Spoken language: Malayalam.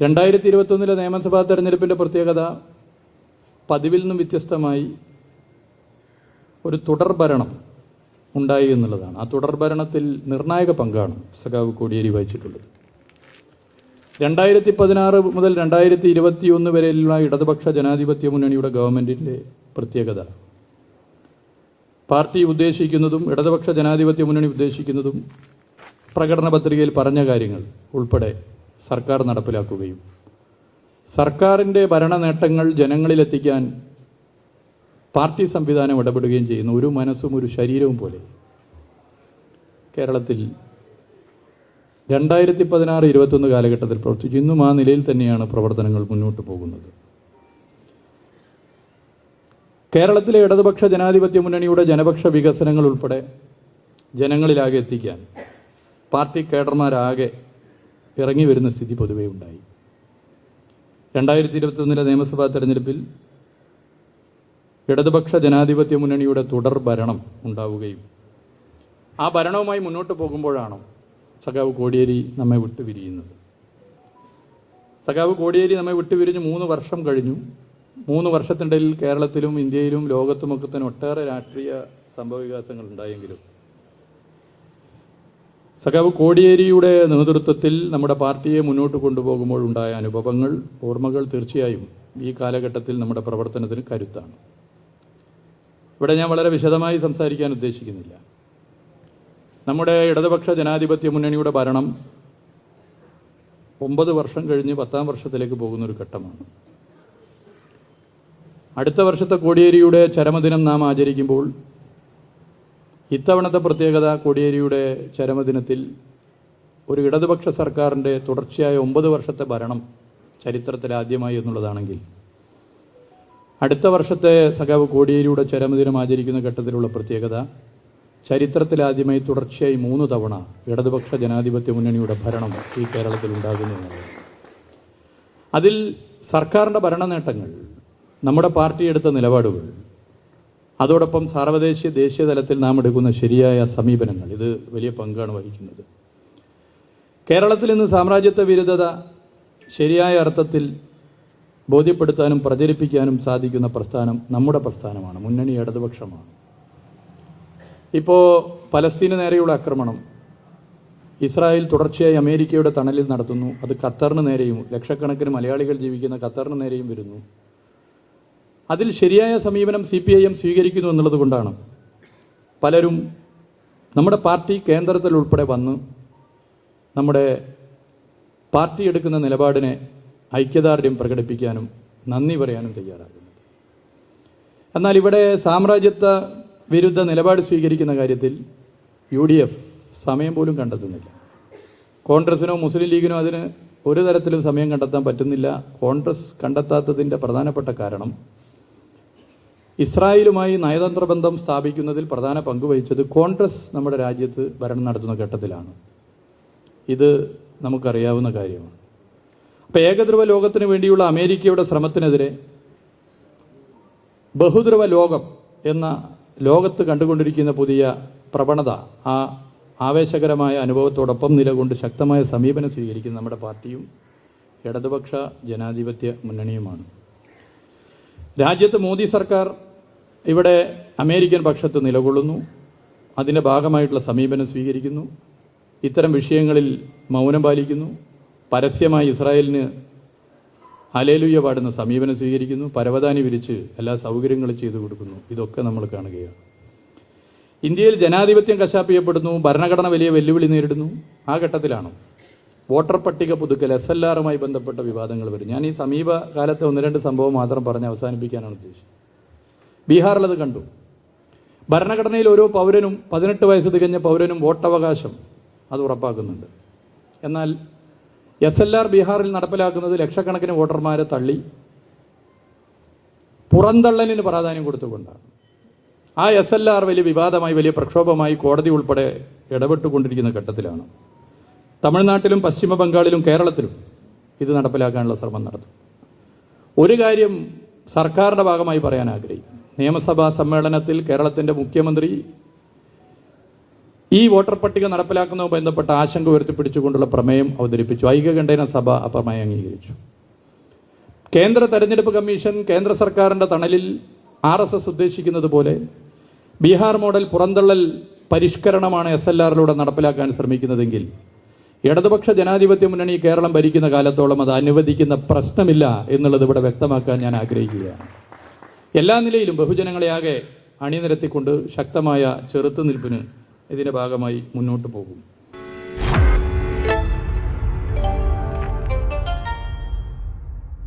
രണ്ടായിരത്തി ഇരുപത്തൊന്നിലെ നിയമസഭാ തെരഞ്ഞെടുപ്പിന്റെ പ്രത്യേകത പതിവിൽ നിന്നും വ്യത്യസ്തമായി ഒരു തുടർഭരണം ഉണ്ടായി എന്നുള്ളതാണ്. ആ തുടർഭരണത്തിൽ നിർണായക പങ്കാണ് സഖാവ് കോടിയേരി വഹിച്ചിട്ടുള്ളത്. രണ്ടായിരത്തി പതിനാറ് മുതൽ രണ്ടായിരത്തി ഇരുപത്തി ഒന്ന് വരെയുള്ള ഇടതുപക്ഷ ജനാധിപത്യ മുന്നണിയുടെ ഗവൺമെന്റിന്റെ പ്രത്യേകത. പാർട്ടി ഉദ്ദേശിക്കുന്നതും ഇടതുപക്ഷ ജനാധിപത്യ മുന്നണി ഉദ്ദേശിക്കുന്നതും പ്രകടന പത്രികയിൽ പറഞ്ഞ കാര്യങ്ങൾ ഉൾപ്പെടെ സർക്കാർ നടപ്പിലാക്കുകയും. സർക്കാരിന്റെ ഭരണ നേട്ടങ്ങൾ ജനങ്ങളിലെത്തിക്കാൻ പാർട്ടി സംവിധാനം ഇടപെടുകയും ചെയ്യുന്ന ഒരു മനസ്സും ഒരു ശരീരവും പോലെ. കേരളത്തിൽ രണ്ടായിരത്തി പതിനാറ് ഇരുപത്തൊന്ന് കാലഘട്ടത്തിൽ പ്രവർത്തിച്ചു. ഇന്നും ആ നിലയിൽ തന്നെയാണ് പ്രവർത്തനങ്ങൾ മുന്നോട്ട് പോകുന്നത്. കേരളത്തിലെ ഇടതുപക്ഷ ജനാധിപത്യ മുന്നണിയുടെ ജനപക്ഷ വികസനങ്ങൾ ഉൾപ്പെടെ ജനങ്ങളിലാകെ എത്തിക്കാൻ പാർട്ടി കേഡർമാരാകെ ഇറങ്ങി വരുന്ന സ്ഥിതി പൊതുവേ ഉണ്ടായി. രണ്ടായിരത്തി ഇരുപത്തൊന്നിലെ നിയമസഭാ തെരഞ്ഞെടുപ്പിൽ ഇടതുപക്ഷ ജനാധിപത്യ മുന്നണിയുടെ തുടർ ഭരണം ഉണ്ടാവുകയും ആ ഭരണവുമായി മുന്നോട്ട് പോകുമ്പോഴാണ് സഖാവ് കോടിയേരി നമ്മെ വിട്ടുപിരിയുന്നത് സഖാവ് കോടിയേരി നമ്മെ വിട്ടുപിരിഞ്ഞ് മൂന്ന് വർഷം കഴിഞ്ഞു. മൂന്ന് വർഷത്തിനിടയിൽ കേരളത്തിലും ഇന്ത്യയിലും ലോകത്തുമൊക്കെ തന്നെ ഒട്ടേറെ രാഷ്ട്രീയ സംഭവ വികാസങ്ങൾ ഉണ്ടായെങ്കിലും സഖാവ് കോടിയേരിയുടെ നേതൃത്വത്തിൽ നമ്മുടെ പാർട്ടിയെ മുന്നോട്ട് കൊണ്ടുപോകുമ്പോൾ ഉണ്ടായ അനുഭവങ്ങൾ ഓർമ്മകൾ തീർച്ചയായും ഈ കാലഘട്ടത്തിൽ നമ്മുടെ പ്രവർത്തനത്തിന് കരുത്താണ്. ഇവിടെ ഞാൻ വളരെ വിശദമായി സംസാരിക്കാൻ ഉദ്ദേശിക്കുന്നില്ല. നമ്മുടെ ഇടതുപക്ഷ ജനാധിപത്യ മുന്നണിയുടെ ഭരണം ഒമ്പത് വർഷം കഴിഞ്ഞ് പത്താം വർഷത്തിലേക്ക് പോകുന്ന ഒരു ഘട്ടമാണ്. അടുത്ത വർഷത്തെ കോടിയേരിയുടെ ചരമദിനം നാം ആചരിക്കുമ്പോൾ ഇത്തവണത്തെ പ്രത്യേകത കോടിയേരിയുടെ ചരമദിനത്തിൽ ഒരു ഇടതുപക്ഷ സർക്കാരിന്റെ തുടർച്ചയായ ഒമ്പത് വർഷത്തെ ഭരണം ചരിത്രത്തിൽ ആദ്യമായി എന്നുള്ളതാണെങ്കിൽ അടുത്ത വർഷത്തെ സഖാവ് കോടിയേരിയുടെ ചരമദിനം ആചരിക്കുന്ന ഘട്ടത്തിലുള്ള പ്രത്യേകത ചരിത്രത്തിലാദ്യമായി തുടർച്ചയായി മൂന്ന് തവണ ഇടതുപക്ഷ ജനാധിപത്യ മുന്നണിയുടെ ഭരണം ഈ കേരളത്തിൽ ഉണ്ടാകുന്നു അതിൽ സർക്കാരിന്റെ ഭരണ നേട്ടങ്ങൾ നമ്മുടെ പാർട്ടി എടുത്ത നിലപാടുകൾ അതോടൊപ്പം സാർവദേശീയ ദേശീയ തലത്തിൽ നാം എടുക്കുന്ന ശരിയായ സമീപനങ്ങൾ. ഇത് വലിയ പങ്കാണ് വഹിക്കുന്നത്. കേരളത്തിൽ ഇന്ന് സാമ്രാജ്യത്വ വിരുദ്ധത ശരിയായ അർത്ഥത്തിൽ ബോധ്യപ്പെടുത്താനും പ്രചരിപ്പിക്കാനും സാധിക്കുന്ന പ്രസ്ഥാനം നമ്മുടെ പ്രസ്ഥാനമാണ്. മുന്നണി ഇടതുപക്ഷമാണ്. ഇപ്പോൾ പലസ്തീന് നേരെയുള്ള ആക്രമണം. ഇസ്രായേൽ തുടർച്ചയായി അമേരിക്കയുടെ തണലിൽ നടത്തുന്നു. അത് ഖത്തറിന് നേരെയും ലക്ഷക്കണക്കിന് മലയാളികൾ ജീവിക്കുന്ന ഖത്തറിന് നേരെയും വരുന്നു. അതിൽ ശരിയായ സമീപനം സി പി ഐ എം സ്വീകരിക്കുന്നു എന്നുള്ളത് കൊണ്ടാണ്. പലരും നമ്മുടെ പാർട്ടി കേന്ദ്രത്തിൽ ഉൾപ്പെടെ വന്ന് നമ്മുടെ പാർട്ടി എടുക്കുന്ന നിലപാടിനെ ഐക്യദാർഢ്യം പ്രകടിപ്പിക്കാനും നന്ദി പറയാനും തയ്യാറാകുന്നത്. എന്നാൽ ഇവിടെ സാമ്രാജ്യത്വ വിരുദ്ധ നിലപാട് സ്വീകരിക്കുന്ന കാര്യത്തിൽ യു ഡി എഫ് സമയം പോലും കണ്ടെത്തുന്നില്ല. കോൺഗ്രസിനോ മുസ്ലിം ലീഗിനോ അതിന് ഒരു തരത്തിലും സമയം കണ്ടെത്താൻ പറ്റുന്നില്ല. കോൺഗ്രസ് കണ്ടെത്താത്തതിന്റെ പ്രധാനപ്പെട്ട കാരണം ഇസ്രായേലുമായി നയതന്ത്ര ബന്ധം സ്ഥാപിക്കുന്നതിൽ പ്രധാന പങ്ക് വഹിച്ചത് കോൺഗ്രസ് നമ്മുടെ രാജ്യത്ത് ഭരണം നടത്തുന്ന ഘട്ടത്തിലാണ്. ഇത് നമുക്കറിയാവുന്ന കാര്യമാണ്. അപ്പോൾ ഏകധ്രുവ ലോകത്തിന് വേണ്ടിയുള്ള അമേരിക്കയുടെ ശ്രമത്തിനെതിരെ ബഹുധ്രുവ ലോകം എന്ന ലോകത്ത് കണ്ടുകൊണ്ടിരിക്കുന്ന പുതിയ പ്രവണത ആ ആവേശകരമായ അനുഭവത്തോടൊപ്പം നിലകൊണ്ട് ശക്തമായ സമീപനം സ്വീകരിക്കുന്ന നമ്മുടെ പാർട്ടിയും ഇടതുപക്ഷ ജനാധിപത്യ മുന്നണിയുമാണ്. രാജ്യത്ത് മോദി സർക്കാർ ഇവിടെ അമേരിക്കൻ പക്ഷത്ത് നിലകൊള്ളുന്നു. അതിന്റെ ഭാഗമായിട്ടുള്ള സമീപനം സ്വീകരിക്കുന്നു. ഇത്തരം വിഷയങ്ങളിൽ മൗനം പാലിക്കുന്നു. പരസ്യമായി ഇസ്രായേലിന് ഹലേലുയ്യ പാടുന്ന സമീപനം സ്വീകരിക്കുന്നു. പരവതാനി വിരിച്ച് എല്ലാ സൗകര്യങ്ങളും ചെയ്തു കൊടുക്കുന്നു. ഇതൊക്കെ നമ്മൾ കാണുകയാണ്. ഇന്ത്യയിൽ ജനാധിപത്യം കശാപ്പ് ഭരണഘടന വലിയ വെല്ലുവിളി നേരിടുന്നു. ആ ഘട്ടത്തിലാണ് വോട്ടർ പട്ടിക പുതുക്കൽ എസ് എൽ ആറുമായി ബന്ധപ്പെട്ട വിവാദങ്ങൾ വരും ഞാൻ ഈ സമീപകാലത്തെ ഒന്ന് രണ്ട് സംഭവം മാത്രം പറഞ്ഞ് അവസാനിപ്പിക്കാനാണ് ഉദ്ദേശിച്ചത്. ബീഹാറിൽ അത് കണ്ടു. ഭരണഘടനയിൽ ഓരോ പൗരനും പതിനെട്ട് വയസ്സ് തികഞ്ഞ പൗരനും വോട്ടവകാശം അത് ഉറപ്പാക്കുന്നുണ്ട്. എന്നാൽ എസ് എൽ ആർ ബീഹാറിൽ നടപ്പിലാക്കുന്നത് ലക്ഷക്കണക്കിന് വോട്ടർമാരെ തള്ളി പുറന്തള്ളലിന് പ്രാധാന്യം കൊടുത്തുകൊണ്ടാണ്. ആ എസ് എൽ ആർ വലിയ വിവാദമായി വലിയ പ്രക്ഷോഭമായി കോടതി ഉൾപ്പെടെ ഇടപെട്ടുകൊണ്ടിരിക്കുന്ന ഘട്ടത്തിലാണ്. തമിഴ്നാട്ടിലും പശ്ചിമ ബംഗാളിലും കേരളത്തിലും ഇത് നടപ്പിലാക്കാനുള്ള ശ്രമം നടത്തും. ഒരു കാര്യം സർക്കാരിന്റെ ഭാഗമായി പറയാൻ ആഗ്രഹിക്കുന്നു. നിയമസഭാ സമ്മേളനത്തിൽ കേരളത്തിന്റെ മുഖ്യമന്ത്രി ഈ വോട്ടർ പട്ടിക നടപ്പിലാക്കുന്നതുമായി ബന്ധപ്പെട്ട ആശങ്ക ഉയർത്തിപ്പിടിച്ചുകൊണ്ടുള്ള പ്രമേയം അവതരിപ്പിച്ചു. ഐക്യകണ്ഠേന സഭ ആ പ്രമേയം അംഗീകരിച്ചു. കേന്ദ്ര തെരഞ്ഞെടുപ്പ് കമ്മീഷൻ കേന്ദ്ര സർക്കാരിന്റെ തണലിൽ ആർ എസ് എസ് ഉദ്ദേശിക്കുന്നത് പോലെ ബീഹാർ മോഡൽ പുറന്തള്ളൽ പരിഷ്കരണമാണ് എസ് എൽ ആറിലൂടെ നടപ്പിലാക്കാൻ ശ്രമിക്കുന്നതെങ്കിൽ ഇടതുപക്ഷ ജനാധിപത്യ മുന്നണി കേരളം ഭരിക്കുന്ന കാലത്തോളം അത് അനുവദിക്കുന്ന പ്രശ്നമില്ല എന്നുള്ളത് ഇവിടെ വ്യക്തമാക്കാൻ ഞാൻ ആഗ്രഹിക്കുകയാണ്. എല്ലാ നിലയിലും ബഹുജനങ്ങളെ ആകെ അണിനിരത്തിക്കൊണ്ട് ശക്തമായ ചെറുത്തുനിൽപ്പിന് ഇതിന്റെ ഭാഗമായി മുന്നോട്ട് പോകും.